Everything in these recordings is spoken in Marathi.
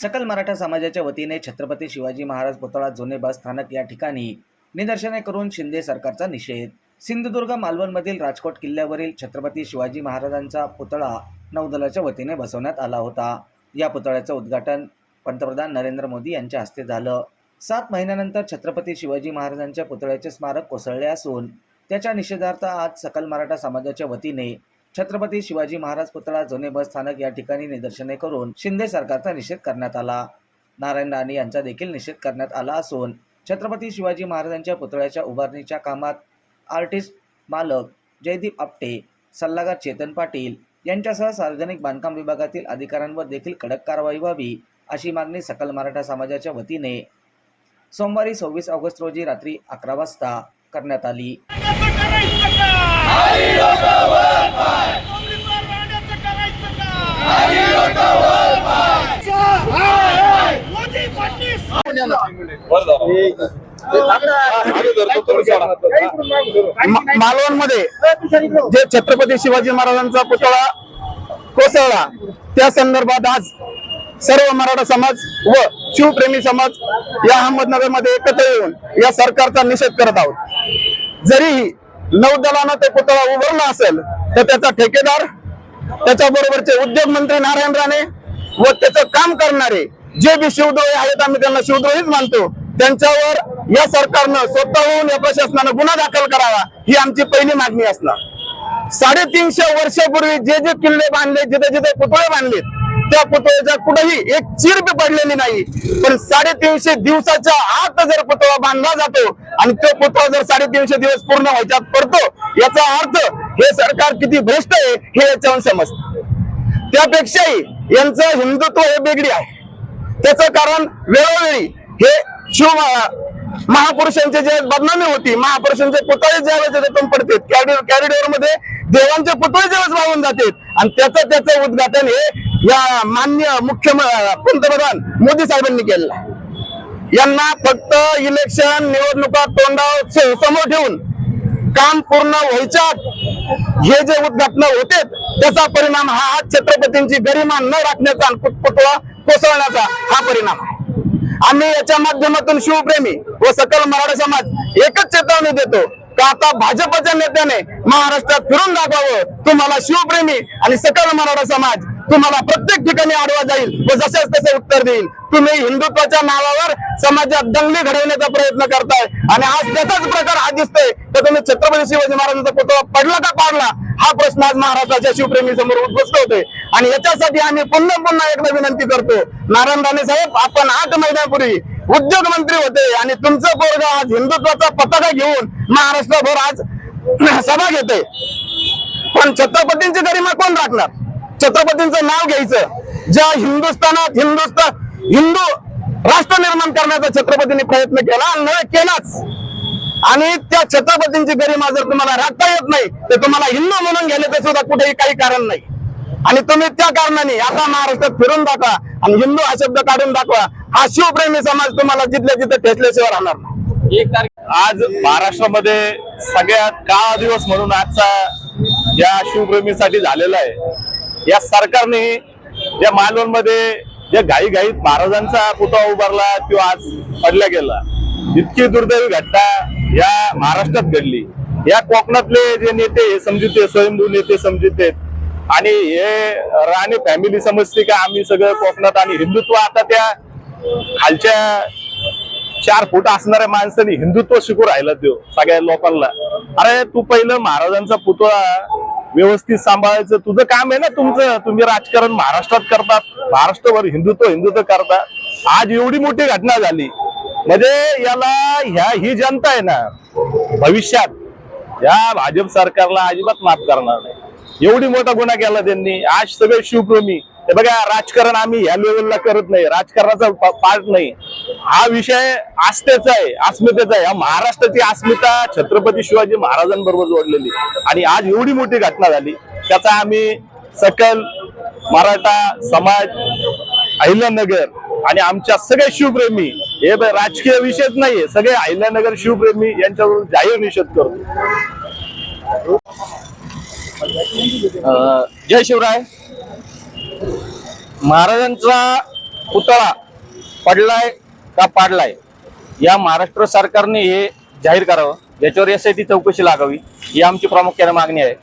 सकल मराठा समाजाच्या वतीने छत्रपती शिवाजी महाराज पुतळा जुने बस स्थानक या ठिकाणी निदर्शने करून शिंदे सरकारचा निषेध. सिंधुदुर्ग मालवणमधील राजकोट किल्ल्यावरील छत्रपती शिवाजी महाराजांचा पुतळा नौदलाच्या वतीने बसवण्यात आला होता. या पुतळ्याचं उद्घाटन पंतप्रधान नरेंद्र मोदी यांच्या हस्ते झालं. सात महिन्यानंतर छत्रपती शिवाजी महाराजांच्या पुतळ्याचे स्मारक कोसळले असून त्याच्या निषेधार्थ आज सकल मराठा समाजाच्या वतीने छत्रपती शिवाजी महाराज पुतळा जुने बस स्थानक या ठिकाणी निदर्शने करून शिंदे सरकारचा निषेध करण्यात आला. नारायण राणे यांचा देखील निषेध करण्यात आला असून छत्रपती शिवाजी महाराजांच्या पुतळ्याच्या उभारणीच्या कामात आर्टिस्ट मालक जयदीप आपटे सल्लागार चेतन पाटील यांच्यासह सार्वजनिक बांधकाम विभागातील अधिकाऱ्यांवर देखील कडक कारवाई व्हावी अशी मागणी सकल मराठा समाजाच्या वतीने सोमवारी सव्वीस ऑगस्ट रोजी रात्री अकरा वाजता करण्यात आली. मालवणमध्ये जे छत्रपती शिवाजी महाराजांचा पुतळा कोसळला त्या संदर्भात आज सर्व मराठा समाज व शिवप्रेमी समाज या अहमदनगरमध्ये एकत्र येऊन या सरकारचा निषेध करत आहोत. जरीही नौदलानं ते पुतळा उभारला असेल तर त्याचा ठेकेदार त्याच्या बरोबरचे उद्योग मंत्री नारायण राणे व त्याचं काम करणारे जे बी शिवद्रोही आहेत आम्ही त्यांना शिवद्रोहीच मानतो. त्यांच्यावर या सरकारनं स्वतःहून या प्रशासनानं गुन्हा दाखल करावा ही आमची पहिली मागणी असणार. साडेतीनशे वर्षापूर्वी जे जे किल्ले बांधले जिथे जिथे पुतळे बांधलेत त्या पुतळ्याच्या कुठेही एक चीर पडलेली नाही. पण साडेतीनशे दिवसाच्या आत जर पुतळा बांधला जातो आणि तो पुतळा जर साडेतीनशे दिवस पूर्ण व्हायच्यात पडतो याचा अर्थ हे सरकार किती भ्रष्ट आहे हे याच्यावर समजत. त्यापेक्षाही यांचं हिंदुत्व हे वेगळी आहे. त्याचं कारण वेळोवेळी हे शिव महापुरुषांचे जे बदनामी होती महापुरुषांचे पुतळे ज्यावेळेस तिथून पडतात कॅरिडोर कॅरिडोरमध्ये देवांचे पुतळे ज्यावेळेस वाहून जातात आणि त्याचं त्याचं उद्घाटन हे या मान्य मुख्य पंतप्रधान मोदी साहेबांनी केलं आहे. यांना फक्त इलेक्शन निवडणुका तोंडावर समोर ठेवून काम पूर्ण व्हायच्या हे जे उद्घाटन होते त्याचा परिणाम हा आज छत्रपतींची गरिमा न राखण्याचा आणि पुत- पुतळा कोसळण्याचा हा परिणाम आहे. आम्ही याच्या माध्यमातून शिवप्रेमी व सकल मराठा समाज एकच चेतावणी देतो का आता भाजपच्या नेत्याने महाराष्ट्रात फिरून दाखवावं. तुम्हाला शिवप्रेमी आणि सकल मराठा समाज तुम्हाला प्रत्येक ठिकाणी आडवा जाईल व जसेच तसे उत्तर देईल. तुम्ही हिंदुत्वाच्या नावावर समाजात दंगली घडवण्याचा प्रयत्न करताय. आणि आज त्याचाच प्रकार हा दिसतोय. तर तुम्ही छत्रपती शिवाजी महाराजांचा पुतळा पडला का पाडला? हा प्रश्न आज महाराष्ट्राच्या शिवप्रेमी समोर उद्भवस्त होतोय. आणि याच्यासाठी आम्ही पुन्हा पुन्हा एकदा विनंती करतो. नारायण राणे साहेब आपण आठ महिन्यापूर्वी उद्योग मंत्री होते आणि तुमचं पोरग आज हिंदुत्वाचा पताका घेऊन महाराष्ट्रभर आज सभा घेते पण छत्रपतींची गरिमा कोण राखणार? छत्रपतींचं नाव घ्यायचं. ज्या हिंदुस्थानात हिंदुस्थान हिंदू राष्ट्र निर्माण करण्याचा छत्रपतींनी प्रयत्न केला आणि नव्हे केलाच. आणि त्या छत्रपतींची गरिमा जर तुम्हाला राखता येत नाही तर तुम्हाला हिंदू म्हणून घेण्याचं सुद्धा कुठेही काही कारण नाही. आणि तुम्ही त्या कारणाने आता महाराष्ट्रात फिरून दाखवा आणि हिंदू हा शब्द काढून दाखवा. हा शिवप्रेमी समाज तुम्हाला जिथल्या जिथे ठेचल्याशिवाय राहणार नाही. आज महाराष्ट्रामध्ये सगळ्यात काळा दिवस म्हणून आजचा या शिवप्रेमीसाठी झालेला आहे. या सरकारने या मालवणमध्ये ज्या घाई घाईत महाराजांचा पुतळा उभारला तो आज पडला गेला इतकी दुर्दैवी घटना या महाराष्ट्रात घडली. या कोकणातले जे नेते हे समजते स्वयंभू नेते समजते. आणि हे राणे फॅमिली समजते का? आम्ही सगळं कोकणात आणि हिंदुत्व आता त्या खालच्या चार फूट असणाऱ्या माणसाने हिंदुत्व शिकू राहिला तो सगळ्या लोकांना. अरे तू पहिलं महाराजांचा पुतळा व्यवस्थित सांभाळायचं. तुझं काम आहे ना तुमचं. तुम्ही राजकारण महाराष्ट्रात करतात. महाराष्ट्रभर हिंदुत्व हिंदुत्व करतात. आज एवढी मोठी घटना झाली. म्हणजे याला ह्या ही जनता आहे ना भविष्यात या भाजप सरकारला अजिबात माफ करणार नाही. एवढी मोठा गुन्हा केला त्यांनी. आज सगळे शिवप्रेमी हे बघा राजकारण आम्ही ह्या लेवलला करत नाही. राजकारणाचा पार्ट नाही. हा विषय आस्थेचा आहे अस्मितेचा आहे. हा महाराष्ट्राची अस्मिता छत्रपती शिवाजी महाराजांबरोबर जोडलेली. आणि आज एवढी मोठी घटना झाली त्याचा आम्ही सकल मराठा समाज अहिल्यानगर आणि आमच्या सगळे शिवप्रेमी हे राजकीय विषयच नाहीये. सगळे अहिल्यानगर शिवप्रेमी यांच्यावर जाहीर निषेध करतो. जय शिवराय. महाराजांचा पुतळा पडलाय का पाडलाय? या महाराष्ट्र सरकारने हे जाहीर करावं. याच्यावर एस आय टी चौकशी लागावी ही आमची प्रामुख्याने मागणी आहे.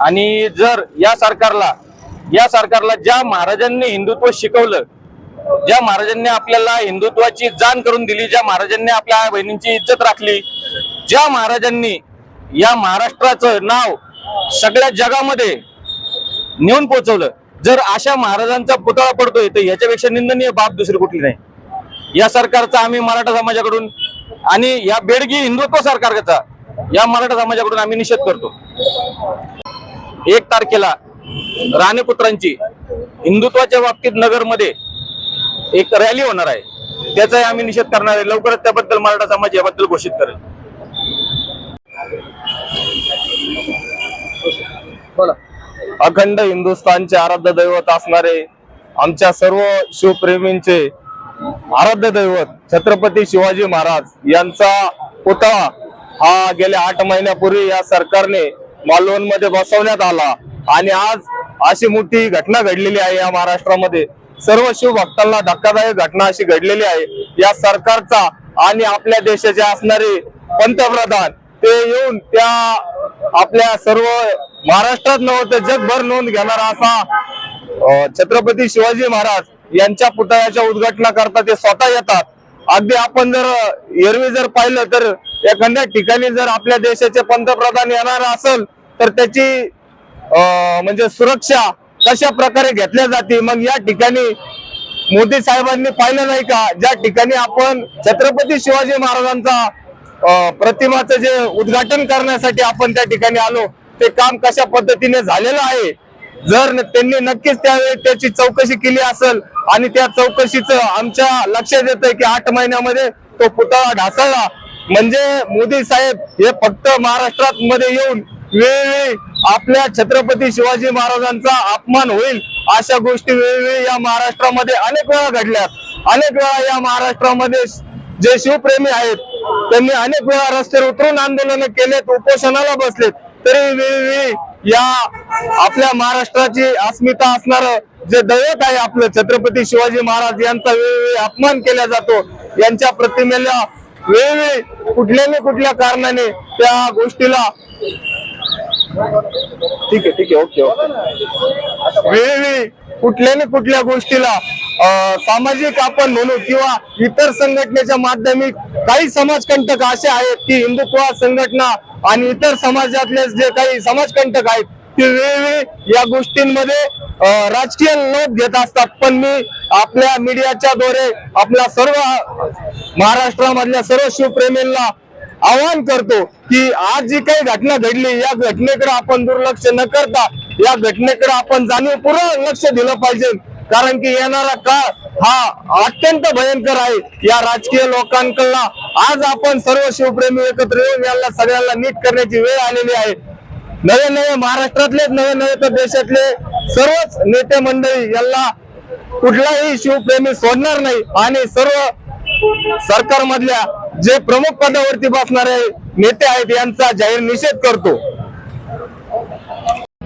आणि जर या सरकारला या सरकारला ज्या महाराजांनी हिंदुत्व शिकवलं ज्या महाराजांनी आपल्याला हिंदुत्वाची जाण करून दिली ज्या महाराजांनी आपल्या आई बहिणींची इज्जत राखली ज्या महाराजांनी या महाराष्ट्राचं नाव सगळ्या जगामध्ये नेऊन पोहोचवलं जर अशा महाराजांचा पुतळा पडतोय तर याच्यापेक्षा निंदनीय बाब दुसरी कुठली नाही. या सरकारचा आम्ही मराठा समाजाकडून आणि या बेडगी हिंदुत्व सरकारचा या मराठा समाजाकडून आम्ही निषेध करतो. एक तारखेला राणेपुत्रांची हिंदुत्वाच्या बाबतीत नगरमध्ये एक रॅली होणार आहे. त्याचाही आम्ही निषेध करणार आहे. लवकरच त्याबद्दल मराठा समाज याबद्दल घोषित करेल. अखंड हिंदुस्थानचे आराध्य दैवत असणारे आमच्या सर्व शिवप्रेमींचे आराध्य दैवत छत्रपती शिवाजी महाराज यांचा पुतळा हा गेल्या आठ महिन्यापूर्वी या सरकारने मालवणमध्ये बसवण्यात आला. आणि आज अशी मोठी घटना घडलेली आहे या महाराष्ट्रामध्ये. सर्व शिवभक्तांना धक्कादायक घटना अशी घडलेली आहे. या सरकारचा आणि आपल्या देशाचे असणारे पंतप्रधान ते येऊन त्या आपल्या सर्व महाराष्ट्रात नव्हतं जगभर नोंद घेणारा असा छत्रपती शिवाजी महाराज यांच्या पुतळ्याच्या उद्घाटना करता ते स्वतः येतात. अगदी आपण जर एरवी जर पाहिलं तर एखाद्या ठिकाणी जर आपल्या देशाचे पंतप्रधान येणार असेल तर त्याची म्हणजे सुरक्षा कशा प्रकारे घेतल्या जाते मग या ठिकाणी मोदी साहेबांनी पाहिलं नाही का? ज्या ठिकाणी आपण छत्रपती शिवाजी महाराजांचा प्रतिमाचं जे उद्घाटन करण्यासाठी आपण त्या ठिकाणी आलो ते काम कशा पद्धतीने झालेलं आहे? जर त्यांनी नक्कीच त्यावेळी त्याची चौकशी केली असेल आणि त्या चौकशीचं आमच्या लक्षात येतंय की आठ महिन्यामध्ये तो पुतळा ढासळला. म्हणजे मोदी साहेब हे फक्त महाराष्ट्रात मध्ये येऊन वेळोवेळी आपल्या छत्रपती शिवाजी महाराजांचा अपमान होईल अशा गोष्टी वेळोवेळी या महाराष्ट्रामध्ये अनेक वेळा घडल्यात. अनेक वेळा या महाराष्ट्रामध्ये जे शिवप्रेमी आहेत त्यांनी अनेक वेळा रस्त्यावर उतरून आंदोलन केलेत उपोषणाला बसलेत. तरी वेळोवेळी या आपल्या महाराष्ट्राची अस्मिता असणार जे दैवत आहे आपलं छत्रपती शिवाजी महाराज यांचा वेळोवेळी अपमान केला जातो. यांच्या प्रतिमेला वेळोवेळी कुठल्या ना कुठल्या कारणाने त्या गोष्टीला ठीक आहे ठीक आहे ओके ओके. वेळोवेळी कुठल्या ना कुठल्या गोष्टीला सामाजिक आपण म्हणू किंवा इतर संघटनेच्या माध्यमिक काही समाजकंटक असे आहेत की हिंदुत्व संघटना आणि इतर समाजातले जे काही समाजकंटक आहेत ते वेळोवेळी या गोष्टींमध्ये राजकीय लोक घेत असतात. पण मी आपल्या मीडियाच्या द्वारे आपल्या सर्व महाराष्ट्रामधल्या सर्व शिवप्रेमींना आवाहन करतो की आज जी काही घटना घडली या घटनेकडे आपण दुर्लक्ष न करता या घटनेकडे आपण जाणीवपूर्वक लक्ष दिलं पाहिजे. कारण की येणारा काळ हा अत्यंत भयंकर आहे या राजकीय लोकांकडला. आज आपण सर्व शिवप्रेमी एकत्र येऊन यांना सगळ्यांना नीट करण्याची वेळ आलेली आहे. नवे नवे महाराष्ट्रातलेच नवे नवे तर देशातले सर्वच नेते मंडळी यांना कुठलाही शिवप्रेमी सोडणार नाही. आणि सर्व सरकारमधल्या जे प्रमुख पदावरती बसणारे नेते आहेत यांचा जाहीर निषेध करतो.